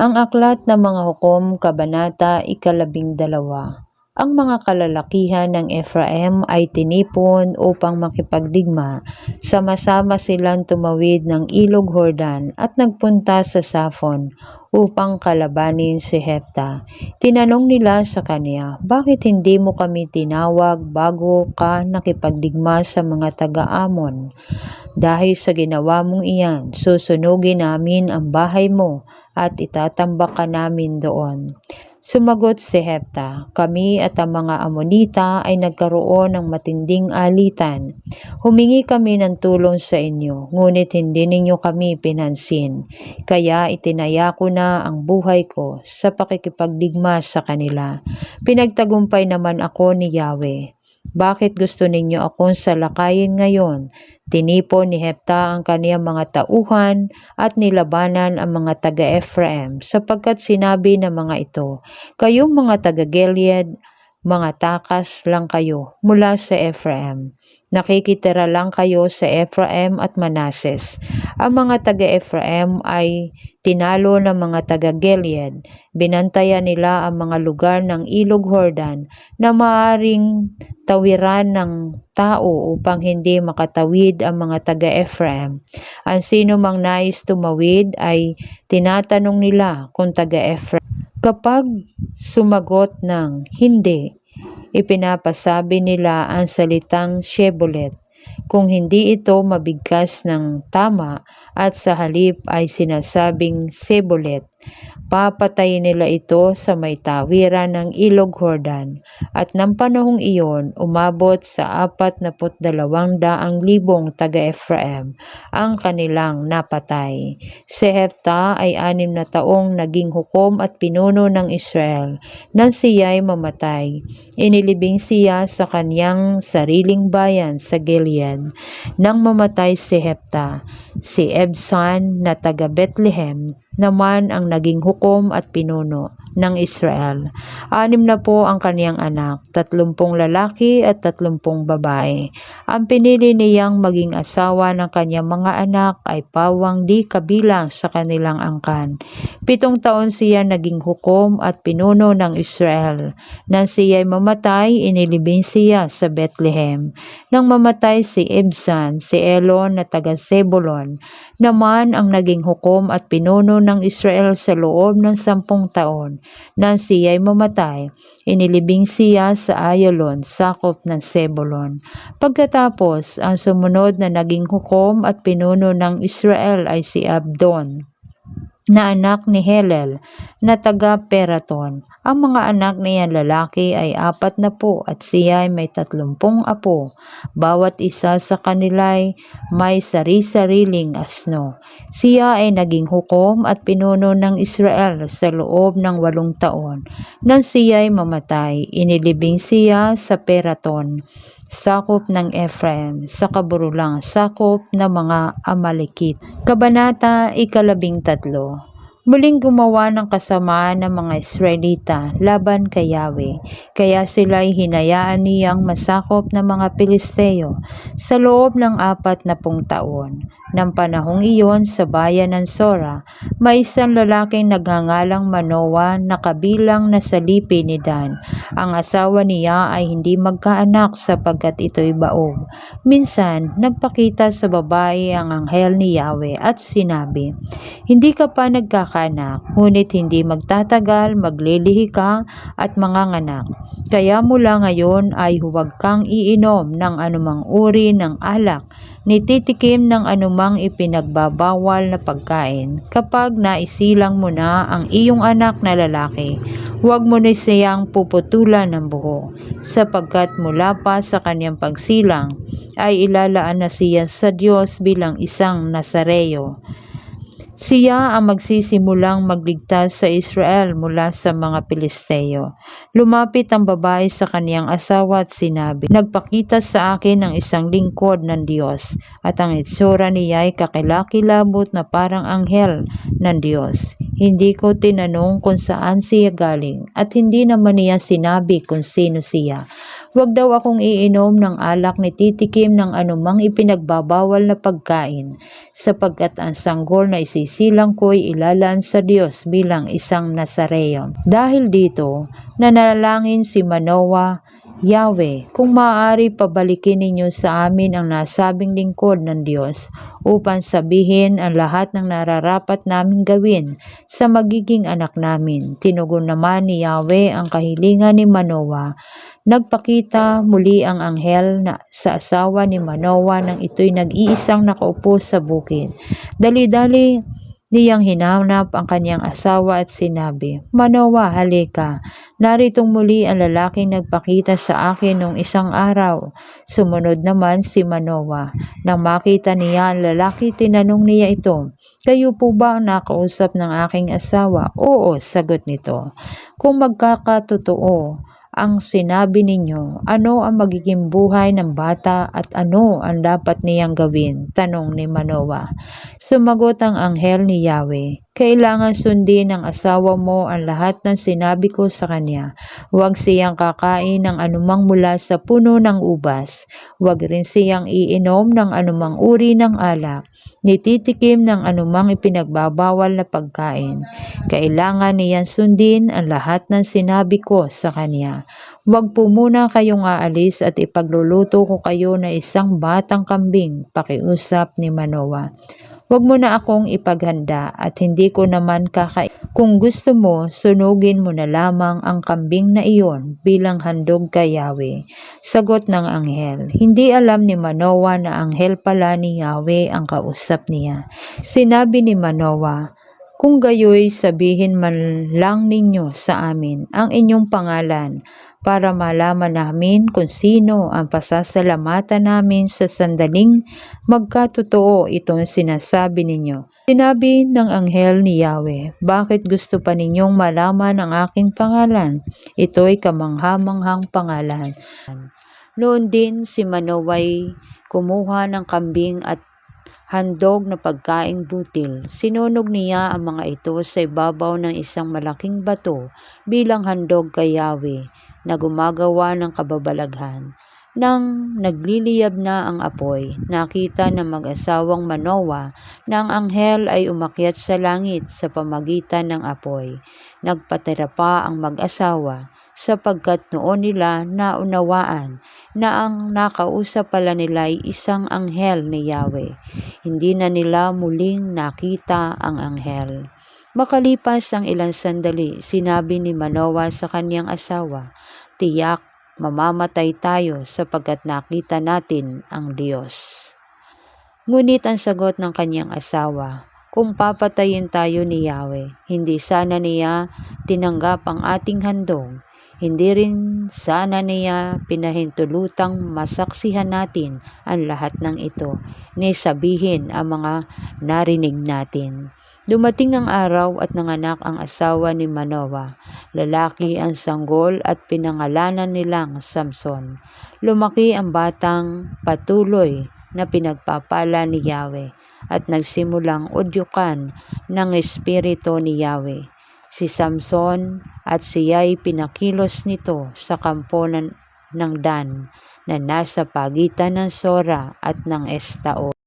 Ang aklat ng mga hukom, kabanata, ikalabing dalawa. Ang mga kalalakihan ng Ephraim ay tinipon upang makipagdigma. Sama-sama silang tumawid ng ilog Hordan at nagpunta sa Safon upang kalabanin si Hepta. Tinanong nila sa kanya, bakit hindi mo kami tinawag bago ka nakipagdigma sa mga taga-amon? Dahil sa ginawa mong iyan, susunugin namin ang bahay mo at itatambak ka namin doon. Sumagot si Hepta, kami at ang mga Amonita ay nagkaroon ng matinding alitan. Humingi kami ng tulong sa inyo, ngunit hindi ninyo kami pinansin. Kaya itinaya ko na ang buhay ko sa pakikipagdigma sa kanila. Pinagtagumpay naman ako ni Yahweh. Bakit gusto ninyo akong salakayin ngayon? Tinipon ni Hepta ang kaniyang mga tauhan at nilabanan ang mga taga-Ephraim sapagkat sinabi ng mga ito, Kayong mga taga-Gilead, mga takas lang kayo mula sa Ephraim. Nakikitira lang kayo sa Ephraim at Manases. Ang mga taga-Ephraim ay tinalo ng mga taga-Gilead. Binantayan nila ang mga lugar ng Ilog Hordan na maaring tawiran ng tao upang hindi makatawid ang mga taga-Ephraim. Ang sino mang nais tumawid ay tinatanong nila kung taga-Ephraim. Kapag sumagot ng hindi, ipinapasabi nila ang salitang Shebolet. Kung hindi ito mabigkas ng tama at sa halip ay sinasabing Sebolet, papatayin nila ito sa may tawiran ng Ilog Hordan. At ng panahong iyon, umabot sa apat na dalawang daang libong taga-Ephraim ang kanilang napatay. Si Hefta ay anim na taong naging hukom at pinuno ng Israel nang siya'y mamatay. Inilibing siya sa kanyang sariling bayan sa Gilead. Nang mamatay si Hefta, si Ebsan na taga Bethlehem naman ang naging hukom at pinuno ng Israel. Anim na po ang kaniyang anak, tatlumpong lalaki at tatlumpong babae. Ang pinili niyang maging asawa ng kanyang mga anak ay pawang di kabilang sa kanilang angkan. Pitong taon siya naging hukom at pinuno ng Israel. Nang siya'y mamatay, inilibing siya sa Bethlehem. Nang mamatay si Ibsan, si Elon na taga Zebulon, naman ang naging hukom at pinuno ng Israel sa loob ng sampung taon. Nang siya'y mamatay, inilibing siya sa Ayalon, sakop ng Sebulon. Pagkatapos, ang sumunod na naging hukom at pinuno ng Israel ay si Abdon na anak ni Helel na taga Peraton. Ang mga anak niya lalaki ay apat na po at siya ay may tatlumpong apo. Bawat isa sa kanila ay may sari-sariling asno. Siya ay naging hukom at pinuno ng Israel sa loob ng walong taon. Nang siya ay mamatay, inilibing siya sa Peraton sakop ng Ephraim sa kaburulang sakop ng mga Amalekit. Kabanata ikalabing tatlo Muling gumawa ng kasamaan ng mga Israelita laban kay Yahweh, kaya sila'y hinayaan niyang masakop ng mga Pilisteo sa loob ng apat na pung taon. Nang panahong iyon sa bayan ng Sora, may isang lalaking naghangalang Manoa na kabilang na salipi ni Dan. Ang asawa niya ay hindi magkaanak sapagkat ito'y baog. Minsan, nagpakita sa babae ang anghel ni Yahweh at sinabi, Hindi ka pa nagkakaanak, ngunit hindi magtatagal, maglilihi ka at manganganak. Kaya mula ngayon ay huwag kang iinom ng anumang uri ng alak, nititikim ng anumang ipinagbabawal na pagkain. Kapag naisilang mo na ang iyong anak na lalaki, huwag mo na siyang puputulan ng buho, sapagkat mula pa sa kanyang pagsilang ay ilalaan na siya sa Diyos bilang isang Nazareo. Siya ang magsisimulang magligtas sa Israel mula sa mga Pilisteo. Lumapit ang babae sa kaniyang asawa at sinabi, Nagpakita sa akin ng isang lingkod ng Diyos at ang itsura niya ay kakilakilabot na parang anghel ng Diyos. Hindi ko tinanong kung saan siya galing at hindi naman niya sinabi kung sino siya. Huwag daw akong iinom ng alak ni titikim ng anumang ipinagbabawal na pagkain, sapagkat ang sanggol na isisilang ko'y ilalaan sa Diyos bilang isang Nazareo. Dahil dito, nanalangin si Manoah, Yahweh, kung maaari pabalikin ninyo sa amin ang nasabing lingkod ng Diyos upang sabihin ang lahat ng nararapat naming gawin sa magiging anak namin. Tinugon naman ni Yahweh ang kahilingan ni Manoah. Nagpakita muli ang anghel na sa asawa ni Manoah nang ito'y nag-iisang nakaupo sa bukid. Dali-dali niyang hinanap ang kanyang asawa at sinabi, Manoah, halika. Naritong muli ang lalaking nagpakita sa akin nung isang araw. Sumunod naman si Manoah. Nang makita niya ang lalaki, tinanong niya ito, Kayo po ba ang nakausap ng aking asawa? Oo, sagot nito. Kung magkakatotoo, ang sinabi ninyo, ano ang magiging buhay ng bata at ano ang dapat niyang gawin? Tanong ni Manoah. Sumagot ang anghel ni Yahweh, Kailangan sundin ng asawa mo ang lahat ng sinabi ko sa kanya. Huwag siyang kakain ng anumang mula sa puno ng ubas. Huwag rin siyang iinom ng anumang uri ng alak. Nititikim ng anumang ipinagbabawal na pagkain. Kailangan niyang sundin ang lahat ng sinabi ko sa kanya. Huwag po muna kayong aalis at ipagluluto ko kayo na isang batang kambing, pakiusap ni Manoah. Huwag mo na akong ipaghanda at hindi ko naman kaka... Kung gusto mo, sunugin mo na lamang ang kambing na iyon bilang handog kay Yahweh. Sagot ng anghel. Hindi alam ni Manoah na anghel pala ni Yahweh ang kausap niya. Sinabi ni Manoah, kung gayoy sabihin man lang ninyo sa amin ang inyong pangalan para malaman namin kung sino ang pasasalamatan namin sa sandaling magkatotoo itong sinasabi ninyo. Sinabi ng anghel ni Yahweh, bakit gusto pa ninyong malaman ang aking pangalan? Ito'y kamanghamanghang pangalan. Noon din si Manoway kumuha ng kambing at handog na pagkaing butil. Sinunog niya ang mga ito sa ibabaw ng isang malaking bato bilang handog kay Yahweh na gumagawa ng kababalaghan. Nang nagliliyab na ang apoy, nakita ng mag-asawang Manoa na ang anghel ay umakyat sa langit sa pamagitan ng apoy. Nagpatira pa ang mag-asawa sapagkat noon nila naunawaan na ang nakausap pala nila ay isang anghel ni Yahweh. Hindi na nila muling nakita ang anghel. Makalipas ang ilang sandali, sinabi ni Manoah sa kanyang asawa, Tiyak, mamamatay tayo sapagkat nakita natin ang Diyos. Ngunit ang sagot ng kanyang asawa, kung papatayin tayo ni Yahweh, hindi sana niya tinanggap ang ating handog hindi rin sana niya pinahintulutang masaksihan natin ang lahat ng ito, ni sabihin ang mga narinig natin. Dumating ang araw at nanganak ang asawa ni Manoah. Lalaki ang sanggol at pinangalanan nilang Samson. Lumaki ang batang patuloy na pinagpapala ni Yahweh at nagsimulang udyukan ng espiritu ni Yahweh si Samson at siya'y pinakilos nito sa kampo ng, Dan na nasa pagitan ng Sora at ng Estaol.